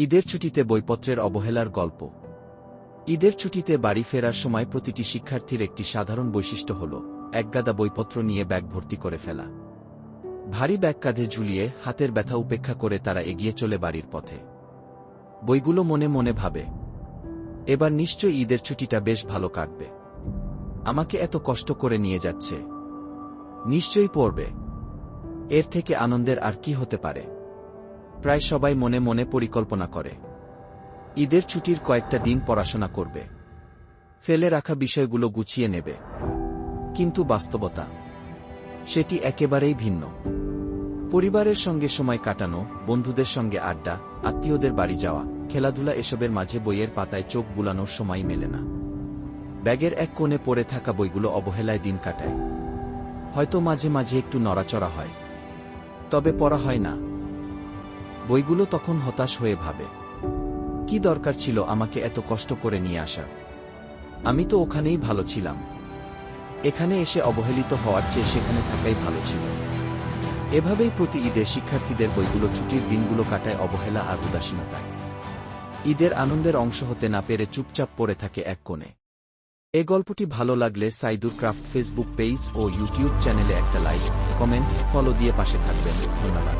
ঈদের ছুটিতে বইপত্রের অবহেলার গল্প। ঈদের ছুটিতে বাড়ি ফেরার সময় প্রতিটি শিক্ষার্থীর একটি সাধারণ বৈশিষ্ট্য হল, একগাদা বইপত্র নিয়ে ব্যাগ ভর্তি করে ফেলা। ভারী ব্যাগ কাঁধে ঝুলিয়ে হাতের ব্যথা উপেক্ষা করে তারা এগিয়ে চলে বাড়ির পথে। বইগুলো মনে মনে ভাবে, এবার নিশ্চয় ঈদের ছুটিটা বেশ ভালো কাটবে। আমাকে এত কষ্ট করে নিয়ে যাচ্ছে। নিশ্চয়ই পড়বে। এর থেকে আনন্দের আর কি হতে পারে? প্রায় সবাই মনে মনে পরিকল্পনা করে। ঈদের ছুটির কয়েকটা দিন পড়াশোনা করবে। ফেলে রাখা বিষয়গুলো গুছিয়ে নেবে। কিন্তু বাস্তবতা, সেটি একেবারেই ভিন্ন। পরিবারের সঙ্গে সময় কাটানো, বন্ধুদের সঙ্গে আড্ডা, আত্মীয়দের বাড়ি যাওয়া, খেলাধুলা এসবের মাঝে বইয়ের পাতায় চোখ বুলানোর সময় মেলে না। ব্যাগের এক কোণে পড়ে থাকা বইগুলো অবহেলায় দিন কাটায়। হয়তো মাঝে মাঝে একটু নড়াচড়া হয়। তবে পড়া হয় না। বইগুলো তখন হতাশ হয়ে ভাবে, কি দরকার ছিল আমাকে এত কষ্ট করে নিয়ে আসার? আমি তো ওখানেই ভালো ছিলাম। এখানে এসে অবহেলিত হওয়ার চেয়ে সেখানে থাকাই ভালো ছিল। এভাবেই প্রতি ঈদে শিক্ষার্থীদের বইগুলো ছুটির দিনগুলো কাটায় অবহেলা আর উদাসীনতায়। ঈদের আনন্দের অংশ হতে না পেরে চুপচাপ পড়ে থাকে এক কোণে। এ গল্পটি ভালো লাগলে সাইদুর ক্রাফট ফেসবুক পেজ ও ইউটিউব চ্যানেলে একটা লাইক, কমেন্ট, ফলো দিয়ে পাশে থাকবেন। ধন্যবাদ।